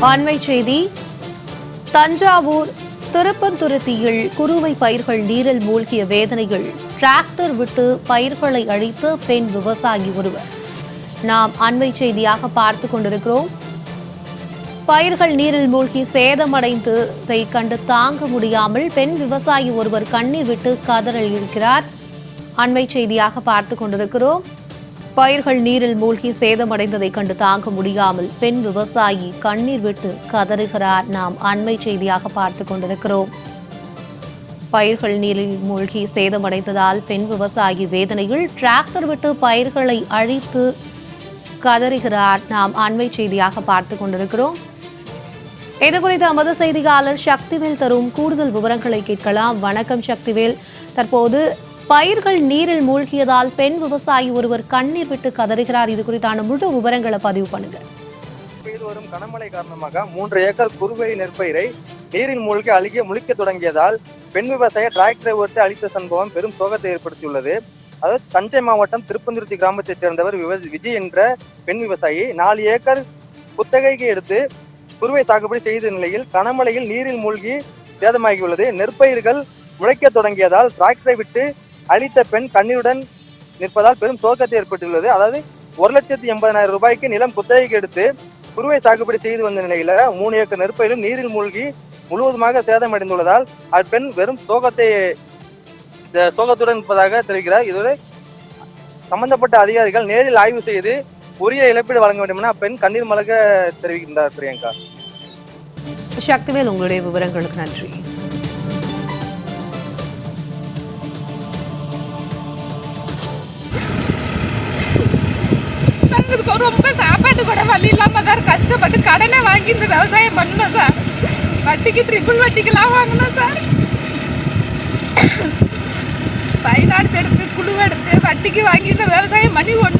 அண்மை செய்தி. தஞ்சாவூர் திருப்பந்துருத்தியில் குறுவை பயிர்கள் நீரில் மூழ்கிய வேதனையில் டிராக்டர் விட்டு பயிர்களை அழித்த பெண் விவசாயி ஒருவர். நாம் அண்மை செய்தியாக பார்த்து கொண்டிருக்கிறோம். பயிர்கள் நீரில் மூழ்கி சேதமடைந்ததை கண்டு தாங்க முடியாமல் பெண் விவசாயி ஒருவர் கண்ணீர் விட்டு கதறல் இருக்கிறார். அண்மை செய்தியாக பார்த்து கொண்டிருக்கிறோம். பயிர்கள் நீரில் மூழ்கி சேதமடைந்ததை கண்டு தாங்க முடியாமல் பெண் விவசாயி கண்ணீர் விட்டு கதறுகிறார். நாம் அண்மை செய்தியாக பார்த்து கொண்டிருக்கிறோம். பயிர்கள் நீரில் மூழ்கி சேதமடைந்ததால் பெண் விவசாயி வேதனையில் டிராக்டர் விட்டு பயிர்களை அழித்து கதறுகிறார். நாம் அண்மை செய்தியாக பார்த்து கொண்டிருக்கிறோம். இது குறித்து அமது செய்தியாளர் சக்திவேல் தரும் கூடுதல் விவரங்களை கேட்கலாம். வணக்கம் சக்திவேல். தற்போது பயிர்கள் நீரில் மூழ்கியதால் பெண் விவசாயி ஒருவர் கண்ணீர் விட்டு கதறுகிறார். இது குறித்தான முழு விவரங்களை பதிவு பண்ணுங்க. பெய்து வரும் கனமழை காரணமாக மூன்று ஏக்கர் குறுவை நெற்பயிரை நீரில் மூழ்கி அழுகிய முழிக்க தொடங்கியதால் பெண் விவசாய டிராக்டரை ஓட்டு அழித்த சம்பவம் பெரும் சோகத்தை ஏற்படுத்தியுள்ளது. அதாவது தஞ்சை மாவட்டம் திருப்பந்துருத்தி கிராமத்தைச் சேர்ந்தவர் விஜய் என்ற பெண் விவசாயி நாலு ஏக்கர் குத்தகைக்கு எடுத்து குறுவை சாகுபடி செய்த நிலையில் கனமழையில் நீரில் மூழ்கி சேதமாகியுள்ளது. நெற்பயிர்கள் முளைக்க தொடங்கியதால் டிராக்டரை விட்டு அழித்த பெண் கண்ணீருடன் நிற்பதால் பெரும் சோகத்தை ஏற்பட்டுள்ளது. அதாவது ஒரு லட்சத்தி எண்பதாயிரம் ரூபாய்க்கு நிலம் குத்தகைக்கு எடுத்து குருவை சாகுபடி செய்து வந்த நிலையில மூணு ஏக்கர் நெருப்பையிலும் நீரில் மூழ்கி முழுவதுமாக சேதமடைந்துள்ளதால் அப்பெண் வெறும் சோகத்தை சோகத்துடன் இருப்பதாக தெரிவிக்கிறார். இதோடு சம்பந்தப்பட்ட அதிகாரிகள் நேரில் ஆய்வு செய்து உரிய இழப்பீடு வழங்க வேண்டும் என அப்பெண் கண்ணீர் மலக தெரிவிக்கின்றார் பிரியங்கா. சக்திவேல் உங்களுடைய விவரங்களுக்கு நன்றி. எங்களுக்கு ரொம்ப சாப்பாட்டு கூட வழி இல்லாம சார் கஷ்டப்பட்டு கடனை வாங்கி இந்த விவசாயம் பண்ணணும் சார். வட்டிக்கு ட்ரிபிள் வட்டிக்கெல்லாம் வாங்கணும் சார். ஃபைனான்ஸ் எடுத்து குழு எடுத்து வட்டிக்கு வாங்கி இந்த விவசாயம் பண்ணி ஒன்றும்